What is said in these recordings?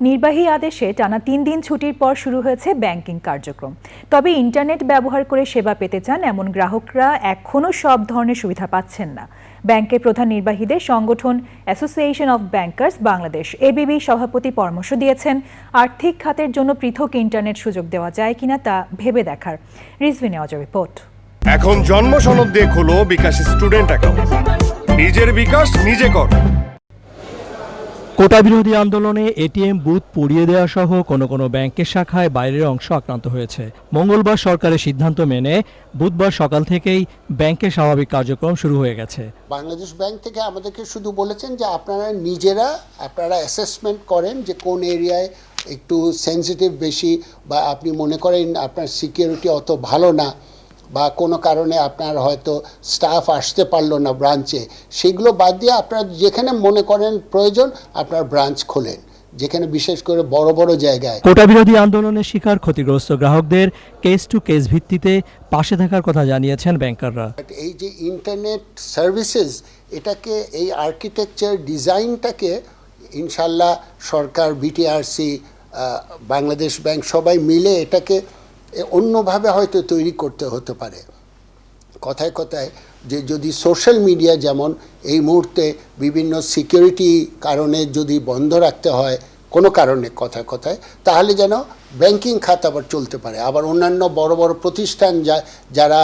নির্বাহী আদেশে টানা তিন দিন ছুটির পর শুরু হয়েছে ব্যাংকিং কার্যক্রম। তবে ইন্টারনেট ব্যবহার করে সেবা পেতে চান এমন গ্রাহকরা এখনও সব ধরনের সুবিধা পাচ্ছেন না। ব্যাংকের প্রধান নির্বাহীদের সংগঠন association of bankers Bangladesh ABB সভাপতি পরামর্শ দিয়েছেন, আর্থিক খাতের জন্য পৃথক ইন্টারনেট সুযোগ দেওয়া যায় কিনা তা ভেবে দেখার। রিজভিনে অজ রিপোর্ট। এখন জন্ম সনদ দিয়ে খোলো বিকাশ স্টুডেন্ট অ্যাকাউন্ট। নিজের বিকাশ নিজে কর। কোটা বিরোধী আন্দোলনে এটিএম বুথ পুড়িয়ে দেওয়া সহ কোনো কোনো ব্যাংকের শাখায় বাইরের অংশ আক্রান্ত হয়েছে। মঙ্গলবার সরকারের সিদ্ধান্ত মেনে বুধবার সকাল থেকেই ব্যাংকের স্বাভাবিক কার্যক্রম শুরু হয়ে গেছে। বাংলাদেশ ব্যাংক থেকে আমাদেরকে শুধু বলেছেন যে আপনারা নিজেরা আপনারা অ্যাসেসমেন্ট করেন যে কোন এরিয়ায় একটু সেনসিটিভ বেশি বা আপনি মনে করেন আপনার সিকিউরিটি অত ভালো না। বা কোনো কারণে আপনার হয়তো স্টাফ আসতে পারল না ব্রাঞ্চে সেগুলো বাদ দিয়ে আপনার যেখানে মনে করেন প্রয়োজন আপনার ব্রাঞ্চ খোলেন। যেখানে বিশেষ করে বড় বড় জায়গায়। কোটা বিরোধী আন্দোলনের শিকার ক্ষতিগ্রস্ত গ্রাহকদের কেস টু কেস ভিত্তিতে পাশে থাকার কথা জানিয়েছেন ব্যাংকাররা এই যে ইন্টারনেট সার্ভিসেস এটাকে এই আর্কিটেকচার ডিজাইনটাকে ইনশাল্লাহ সরকার বিটিআরসি বাংলাদেশ ব্যাংক সবাই মিলে এটাকে অন্যভাবে হয়তো তৈরি করতে হতে পারে। কথায় কথায় যে যদি সোশ্যাল মিডিয়া যেমন এই মুহূর্তে বিভিন্ন সিকিউরিটি কারণে যদি বন্ধ রাখতে হয় কোনো কারণে কথায় কথায়, তাহলে যেন ব্যাংকিং খাত আবার চলতে পারে। আবার অন্যান্য বড় বড় প্রতিষ্ঠান যা, যারা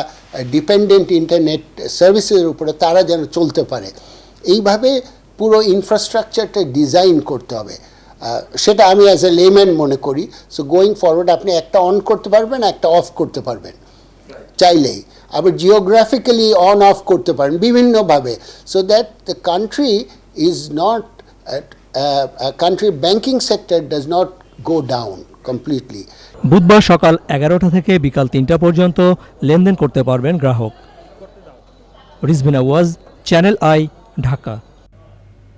ডিপেন্ডেন্ট ইন্টারনেট সার্ভিসের উপরে তারা যেন চলতে পারে। এইভাবে পুরো ইনফ্রাস্ট্রাকচারটা ডিজাইন করতে হবে। সেটা আমি অ্যাজ এ লেম্যান মনে করি। সো গোয়িং ফরওয়ার্ড আপনি একটা অন করতে পারবেন একটা অফ করতে পারবেন। চাইলেই। আবার জিওগ্রাফিক্যালি অন অফ করতে পারেন বিভিন্নভাবে। So that the country is not country banking sector does not go down completely বুধবার সকাল এগারোটা থেকে বিকাল তিনটা পর্যন্ত লেনদেন করতে পারবেন গ্রাহক। রিজবিনা ওয়াজ চ্যানেল আই ঢাকা